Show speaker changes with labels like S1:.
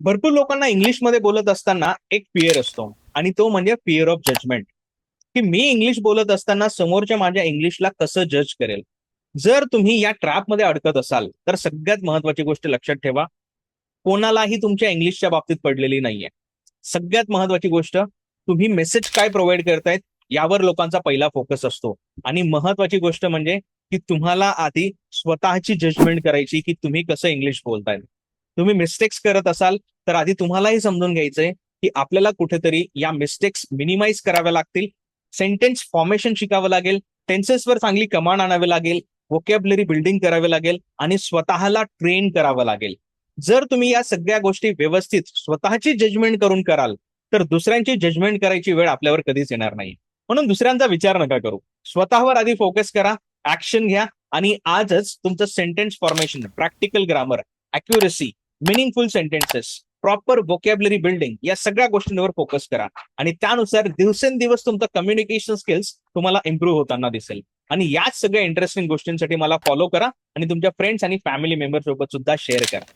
S1: भरपूर लोकांना इंग्लिशमध्ये बोलत असताना एक फिअर असतो. आणि तो म्हणजे फिअर ऑफ जजमेंट की मी इंग्लिश बोलत असताना समोरच्या माझ्या इंग्लिशला कसं जज करेल? जर तुम्ही या ट्रॅपमध्ये अडकत असाल तर सगळ्यात महत्वाची गोष्ट लक्षात ठेवा. कोणालाही तुमच्या इंग्लिशच्या बाबतीत पडलेली नाहीये. सगळ्यात महत्वाची गोष्ट तुम्ही मेसेज काय प्रोव्हाइड करतायत यावर लोकांचा पहिला फोकस असतो. आणि महत्वाची गोष्ट म्हणजे की तुम्हाला आधी स्वतःची जजमेंट करायची की तुम्ही कसं इंग्लिश बोलताय तुम्ही मिस्टेक्स करत असाल तर आधी तुम्हालाही समजून घ्यायचंय की आपल्याला कुठेतरी या मिस्टेक्स मिनिमाइज कराव्या लागतील. सेंटेन्स फॉर्मेशन शिकावं लागेल. टेन्सेसवर चांगली कमांड आणावी लागेल. वोकॅबलरी बिल्डिंग करावी लागेल आणि स्वतःला ट्रेन करावं लागेल. जर तुम्ही या सगळ्या गोष्टी व्यवस्थित स्वतःची जजमेंट करून कराल तर दुसऱ्यांची जजमेंट करायची वेळ आपल्यावर कधीच येणार नाही. म्हणून दुसऱ्यांचा विचार नका करू. स्वतःवर आधी फोकस करा ऍक्शन घ्या आणि आजच तुमचं sentence formation practical grammar accuracy meaningful sentences proper vocabulary building या सगळ्या गोष्टींवर फोकस करा. आणि त्यानुसार दिवसेंदिवस तुमचं कम्युनिकेशन स्किल्स तुम्हाला इम्प्रूव्ह होताना दिसेल. आणि याच सगळ्या इंटरेस्टिंग गोष्टींसाठी मला फॉलो करा आणि तुमच्या फ्रेंड्स आणि फॅमिली मेंबर सोबत सुद्धा शेअर करा.